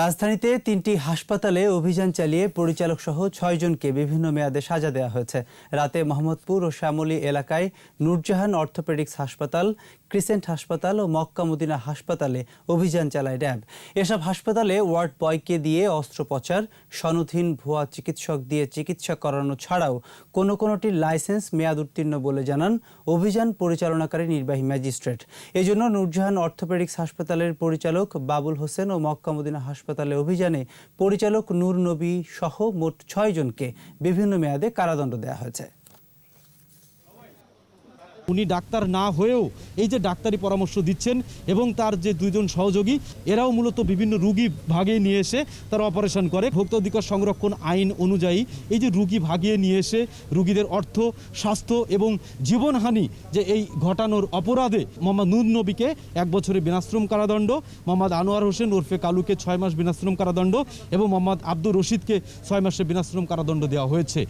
রাজধানীতে তিনটি হাসপাতালে অভিযান চালিয়ে পরিচালক সহ ছয়জনকে বিভিন্ন মেয়াদে সাজা দেওয়া হয়েছে। রাতে মোহাম্মদপুর ও শ্যামলী এলাকায় নূরজাহান অর্থোপেডিক্স হাসপাতাল, ক্রিসেন্ট হাসপাতাল ও মক্কা মদিনা হাসপাতালে অভিযান চালায় র্যাব। এসব হাসপাতালে ওয়ার্ড বয়কে দিয়ে অস্ত্রোপচার, সনদহীন ভুয়া চিকিৎসক দিয়ে চিকিৎসা করানো ছাড়াও কোনো কোনোটির লাইসেন্স মেয়াদ উত্তীর্ণ বলে জানান অভিযান পরিচালনাকারী নির্বাহী ম্যাজিস্ট্রেট। এজন্য নূরজাহান অর্থোপেডিক্স হাসপাতালের পরিচালক বাবুল হোসেন ও মক্কা মদিনা হাসপাতালে অভিযানে পরিচালক নূর নবী সহ মোট ছয়জনকে বিভিন্ন মেয়াদে কারাদণ্ড দেওয়া হয়েছে। উনি ডাক্তার না হয়েও এই যে ডাক্তারি পরামর্শ দিচ্ছেন এবং তার যে দুইজন সহযোগী, এরাও মূলত বিভিন্ন রুগী ভাগে নিয়ে এসে তারা অপারেশন করে। ভোক্তা অধিকার সংরক্ষণ আইন অনুযায়ী এই যে রুগী ভাগিয়ে নিয়ে এসে রুগীদের অর্থ, স্বাস্থ্য এবং জীবনহানি যে এই ঘটানোর অপরাধে মোহাম্মদ নূর নবীকে এক বছরে বিনাশ্রম কারাদণ্ড, মোহাম্মদ আনোয়ার হোসেন ওরফে কালুকে ছয় মাস বিনাশ্রম কারাদণ্ড এবং মোহাম্মদ আব্দুর রশিদকে ছয় মাসের বিনাশ্রম কারাদণ্ড দেওয়া হয়েছে।